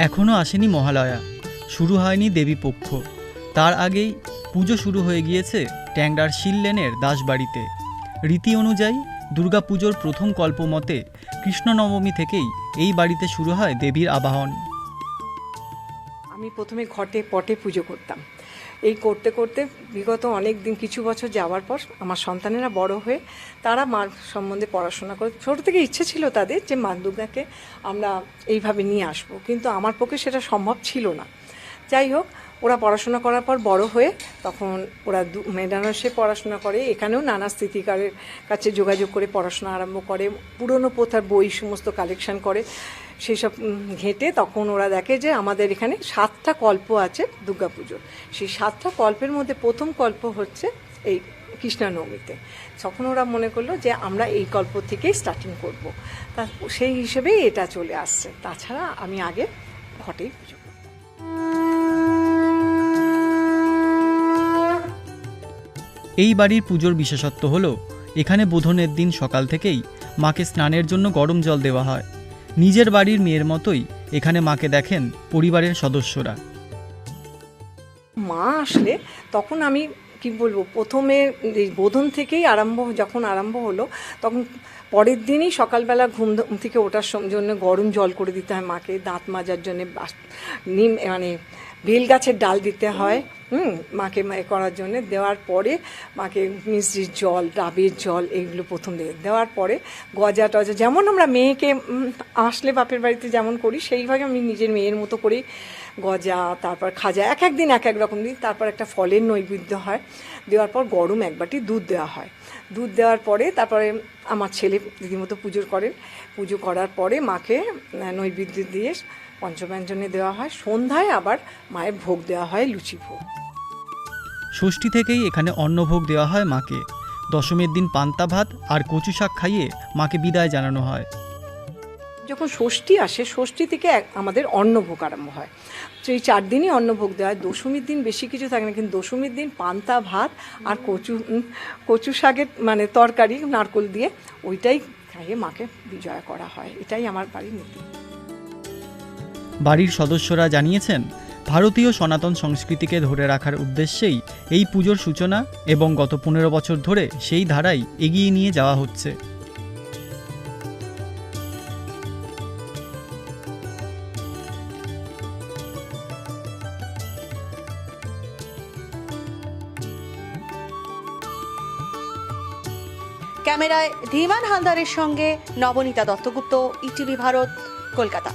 এখনও আসেনি মহালয়া। শুরু হয়নি দেবী পক্ষ। তার আগেই পুজো শুরু হয়ে গিয়েছে ট্যাংরার শিললেনের দাসবাড়িতে। রীতি অনুযায়ী দুর্গাপুজোর প্রথম কল্পমতে মতে কৃষ্ণনবমী থেকেই এই বাড়িতে শুরু হয় দেবীর আবাহন। আমি প্রথমে ঘটে, পটে পুজো করতাম। এই করতে করতে বিগত অনেক দিন, কিছু বছর যাওয়ার পর আমার সন্তানেরা বড় হয়ে তারা মার সম্বন্ধে পড়াশোনা করে, ছোটো থেকে ইচ্ছে ছিল তাদের যে মা দুর্গাকে আমরা এইভাবে নিয়ে আসব। কিন্তু আমার পক্ষে সেটা সম্ভব ছিল না। যাই হোক, ওরা পড়াশোনা করার পর বড় হয়ে তখন ওরা মেডানসে পড়াশোনা করে, এখানেও নানা স্থিতিকারের কাছে যোগাযোগ করে পড়াশোনা আরম্ভ করে, পুরনো প্রথার বই সমস্ত কালেকশন করে। সেই সব ঘেঁটে তখন ওরা দেখে যে আমাদের এখানে সাতটা কল্প আছে দুর্গাপুজোর। সেই সাতটা কল্পের মধ্যে প্রথম কল্প হচ্ছে এই কৃষ্ণা নবমীতে তখন ওরা মনে করল যে আমরা এই কল্প থেকেই স্টার্টিং করব। তা সেই হিসেবেই এটা চলে আসছে। তাছাড়া আমি আগে ঘটেই পুজো এই বাড়ির পুজোর বিশেষত্ব হলো, এখানে বোধনের দিন সকাল থেকেই মাকে স্নানের জন্য গরম জল দেওয়া হয়। নিজের বাড়ির মেয়ের মতোই এখানে মাকে দেখেন পরিবারের সদস্যরা। মা আসলে তখন আমি কি বলব, প্রথমে বোধন থেকেই আরম্ভ, যখন আরম্ভ হলো, তখন পরের দিনই সকালবেলা ঘুম থেকে ওঠার জন্য গরম জল করে দিতে হয় মাকে, দাঁত মাজার জন্য নিম মানে বেল গাছের ডাল দিতে হয়। হুম, মাকে মা- এ করার জন্য। দেওয়ার পরে মাকে মিষ্টির জল, ডাবের জল এগুলো প্রথম দিয়ে দেওয়ার পরে গজা টজা যেমন আমরা মেয়েকে আসলে বাপের বাড়িতে যেমন করি, সেইভাবে আমি নিজের মেয়ের মতো করেই গজা, তারপর খাজা এক এক দিন এক এক রকম দিন, তারপর একটা ফলের নৈবেদ্য হয়। দেওয়ার পর গরম এক বাটি দুধ দেওয়া হয়। দুধ দেওয়ার পরে তারপরে আমার ছেলে রীতিমতো পুজো করেন। পুজো করার পরে মাকে নৈবেদ্য দিয়ে পঞ্চব্যঞ্জনে দেওয়া হয়। সন্ধ্যায় আবার মায়ের ভোগ দেওয়া হয়, লুচি ভোগ। ষষ্ঠী থেকেই এখানে অন্নভোগ দেওয়া হয় মাকে। দশমীর দিন পান্তা ভাত আর কচু শাক খাইয়ে মাকে বিদায় জানানো হয়। যখন ষষ্ঠী আসে, ষষ্ঠী থেকে আমাদের অন্নভোগ আরম্ভ হয়। তো এই চার দিনই অন্নভোগ দেওয়া হয়। দশমীর দিন বেশি কিছু থাকে না, কিন্তু দশমীর দিন পান্তা, ভাত আর কচু কচু শাকের মানে তরকারি, নারকোল দিয়ে ওইটাই খাইয়ে মাকে বিজয় করা হয়। এটাই আমার বাড়ির নীতি। বাড়ির সদস্যরা জানিয়েছেন, ভারতীয় সনাতন সংস্কৃতিকে ধরে রাখার উদ্দেশ্যেই এই পুজোর সূচনা এবং গত পনেরো বছর ধরে সেই ধারাই এগিয়ে নিয়ে যাওয়া হচ্ছে। ক্যামেরায় ধীমান হালদারের সঙ্গে নবনীতা দত্তগুপ্ত ইটিভি ভারত কলকাতা।